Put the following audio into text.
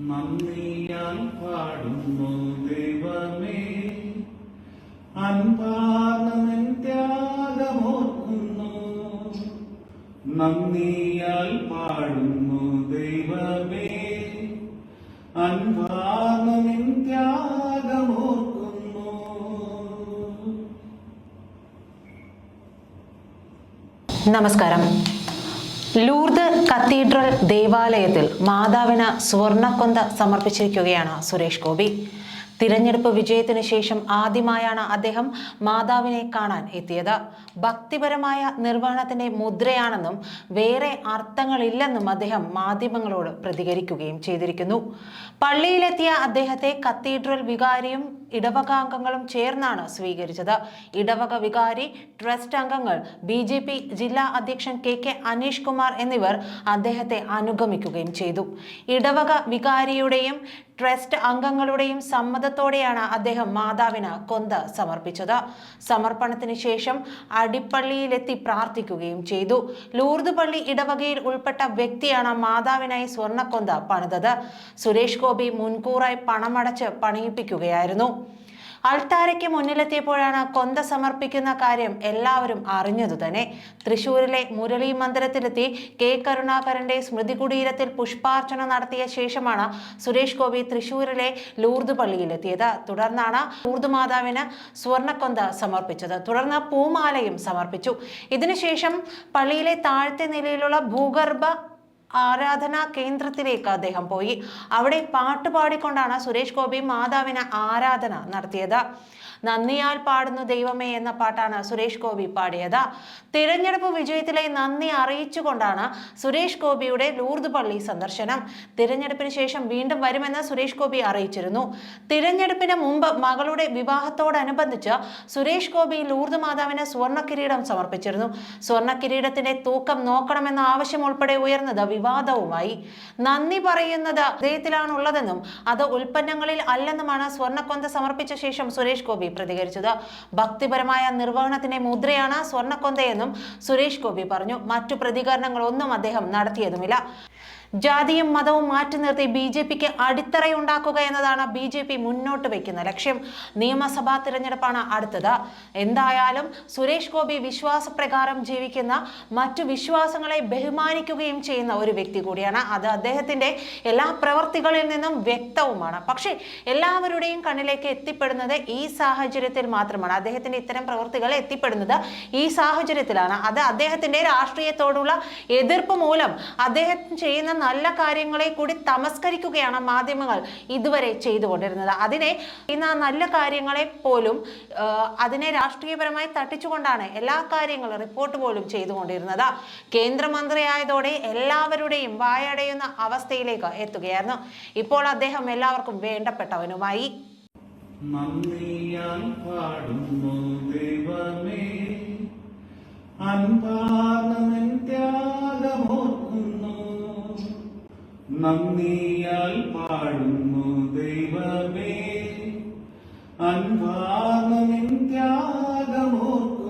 നന്ദിയാൽ പാടുന്നു ദൈവമേ. അൻപാർന്നൻ ത്യാഗമോർക്കുന്നു. നന്ദിയാൽ പാടുന്നു ദൈവമേ. അൻപാർന്നൻ ത്യാഗമോർക്കുന്നു. നമസ്കാരം. ലൂർദ് കത്തീഡ്രൽ ദേവാലയത്തിൽ മാതാവിന് സ്വർണക്കൊന്ത സമർപ്പിച്ചിരിക്കുകയാണ് സുരേഷ് ഗോപി. തിരഞ്ഞെടുപ്പ് വിജയത്തിന് ശേഷം ആദ്യമായാണ് അദ്ദേഹം മാതാവിനെ കാണാൻ എത്തിയത്. ഭക്തിപരമായ നിർവഹണത്തിന്റെ മുദ്രയാണെന്നും വേറെ അർത്ഥങ്ങളില്ലെന്നും അദ്ദേഹം മാധ്യമങ്ങളോട് പ്രതികരിക്കുകയും ചെയ്തിരിക്കുന്നു. പള്ളിയിലെത്തിയ അദ്ദേഹത്തെ കത്തീഡ്രൽ വികാരിയും ഇടവകാംഗങ്ങളും ചേർന്നാണ് സ്വീകരിച്ചത്. ഇടവക വികാരി ട്രസ്റ്റ് അംഗങ്ങൾ ബി ജെ പി ജില്ലാ അധ്യക്ഷൻ കെ കെ അനീഷ് കുമാർ എന്നിവർ അദ്ദേഹത്തെ അനുഗമിക്കുകയും ചെയ്തു. ഇടവക വികാരിയുടെയും ട്രസ്റ്റ് അംഗങ്ങളുടെയും സമ്മതത്തോടെയാണ് അദ്ദേഹം മാതാവിന് കൊന്ത സമർപ്പിച്ചത്. സമർപ്പണത്തിന് ശേഷം അടിപ്പള്ളിയിലെത്തി പ്രാർത്ഥിക്കുകയും ചെയ്തു. ലൂർദ് പള്ളി ഇടവകയിൽ ഉൾപ്പെട്ട വ്യക്തിയാണ് മാതാവിനായി സ്വർണക്കൊന്ത പണിതത്. സുരേഷ് ഗോപി മുൻകൂറായി പണമടച്ച് പണിയിപ്പിക്കുകയായിരുന്നു. അൾത്താരയ്ക്ക് മുന്നിലെത്തിയപ്പോഴാണ് കൊന്ത സമർപ്പിക്കുന്ന കാര്യം എല്ലാവരും അറിഞ്ഞതു തന്നെ. തൃശൂരിലെ മുരളി മന്ദിരത്തിലെത്തി കെ. കരുണാകരന്റെ സ്മൃതി കുടീരത്തിൽ പുഷ്പാർച്ചന നടത്തിയ ശേഷമാണ് സുരേഷ് ഗോപി തൃശൂരിലെ ലൂർദ് പള്ളിയിലെത്തിയത്. തുടർന്നാണ് ലൂർദ് മാതാവിന് സ്വർണക്കൊന്ത സമർപ്പിച്ചത്. തുടർന്ന് പൂമാലയും സമർപ്പിച്ചു. ഇതിനുശേഷം പള്ളിയിലെ താഴത്തെ നിലയിലുള്ള ഭൂഗർഭ ആരാധനാ കേന്ദ്രത്തിലേക്ക് അദ്ദേഹം പോയി. അവിടെ പാട്ട് പാടിക്കൊണ്ടാണ് സുരേഷ് ഗോപി മാതാവിന് ആരാധന നടത്തിയത്. നന്ദിയാൽ പാടുന്നു ദൈവമേ എന്ന പാട്ടാണ് സുരേഷ് ഗോപി പാടിയത്. തിരഞ്ഞെടുപ്പ് വിജയത്തിലെ നന്ദി അറിയിച്ചുകൊണ്ടാണ് സുരേഷ് ഗോപിയുടെ ലൂർദ് പള്ളി സന്ദർശനം. തിരഞ്ഞെടുപ്പിന് ശേഷം വീണ്ടും വരുമെന്ന് സുരേഷ് ഗോപി അറിയിച്ചിരുന്നു. തിരഞ്ഞെടുപ്പിന് മുമ്പ് മകളുടെ വിവാഹത്തോടനുബന്ധിച്ച് സുരേഷ് ഗോപി ലൂർദ് മാതാവിന് സ്വർണ കിരീടം സമർപ്പിച്ചിരുന്നു. സ്വർണ കിരീടത്തിന്റെ തൂക്കം നോക്കണമെന്ന ആവശ്യം ഉൾപ്പെടെ ഉയർന്നത് വിവാദവുമായി. നന്ദി പറയുന്നത് ഹൃദയത്തിലാണുള്ളതെന്നും അത് ഉൽപ്പന്നങ്ങളിൽ അല്ലെന്നുമാണ് സ്വർണക്കൊന്ത സമർപ്പിച്ച ശേഷം സുരേഷ് ഗോപി പ്രതികരിച്ചത്. ഭക്തിപരമായ നിർവഹണത്തിന്റെ മുദ്രയാണ് സ്വർണക്കൊന്തയെന്നും സുരേഷ് ഗോപി പറഞ്ഞു. മറ്റു പ്രതികരണങ്ങളൊന്നും അദ്ദേഹം നടത്തിയതുമില്ല. ജാതിയും മതവും മാറ്റി നിർത്തി ബി ജെ പിക്ക് അടിത്തറയുണ്ടാക്കുക എന്നതാണ് ബി ജെ പി മുന്നോട്ട് വയ്ക്കുന്ന ലക്ഷ്യം. നിയമസഭാ തിരഞ്ഞെടുപ്പാണ് അടുത്തത്. എന്തായാലും സുരേഷ് ഗോപി വിശ്വാസപ്രകാരം ജീവിക്കുന്ന മറ്റു വിശ്വാസങ്ങളെ ബഹുമാനിക്കുകയും ചെയ്യുന്ന ഒരു വ്യക്തി കൂടിയാണ്. അത് അദ്ദേഹത്തിന്റെ എല്ലാ പ്രവർത്തികളിൽ നിന്നും വ്യക്തവുമാണ്. പക്ഷേ എല്ലാവരുടെയും കണ്ണിലേക്ക് എത്തിപ്പെടുന്നത് ഈ സാഹചര്യത്തിൽ മാത്രമാണ്. അദ്ദേഹത്തിന്റെ ഇത്തരം പ്രവൃത്തികൾ എത്തിപ്പെടുന്നത് ഈ സാഹചര്യത്തിലാണ്. അത് അദ്ദേഹത്തിന്റെ രാഷ്ട്രീയത്തോടുള്ള എതിർപ്പ് മൂലം അദ്ദേഹം ചെയ്യുന്ന നല്ല കാര്യങ്ങളെ കൂടി തമസ്കരിക്കുകയാണ് മാധ്യമങ്ങൾ ഇതുവരെ ചെയ്തുകൊണ്ടിരുന്നത്. അതിനെ ഇന്ന് നല്ല കാര്യങ്ങളെ പോലും അതിനെ രാഷ്ട്രീയപരമായി തട്ടിച്ചുകൊണ്ടാണ് എല്ലാ കാര്യങ്ങളും റിപ്പോർട്ട് പോലും ചെയ്തുകൊണ്ടിരുന്നത്. കേന്ദ്രമന്ത്രിയായതോടെ എല്ലാവരുടെയും വായടയുന്ന അവസ്ഥയിലേക്ക് എത്തുകയായിരുന്നു. ഇപ്പോൾ അദ്ദേഹം എല്ലാവർക്കും വേണ്ടപ്പെട്ടവനുമായി. നന്ദിയാൻ പാടുന്നു ദൈവമേ അൻപാർന്നൻ நந்தியால் பாடும் தெய்வமே അൻപാകമിൻ ത്യാഗമോർക്കുന്നു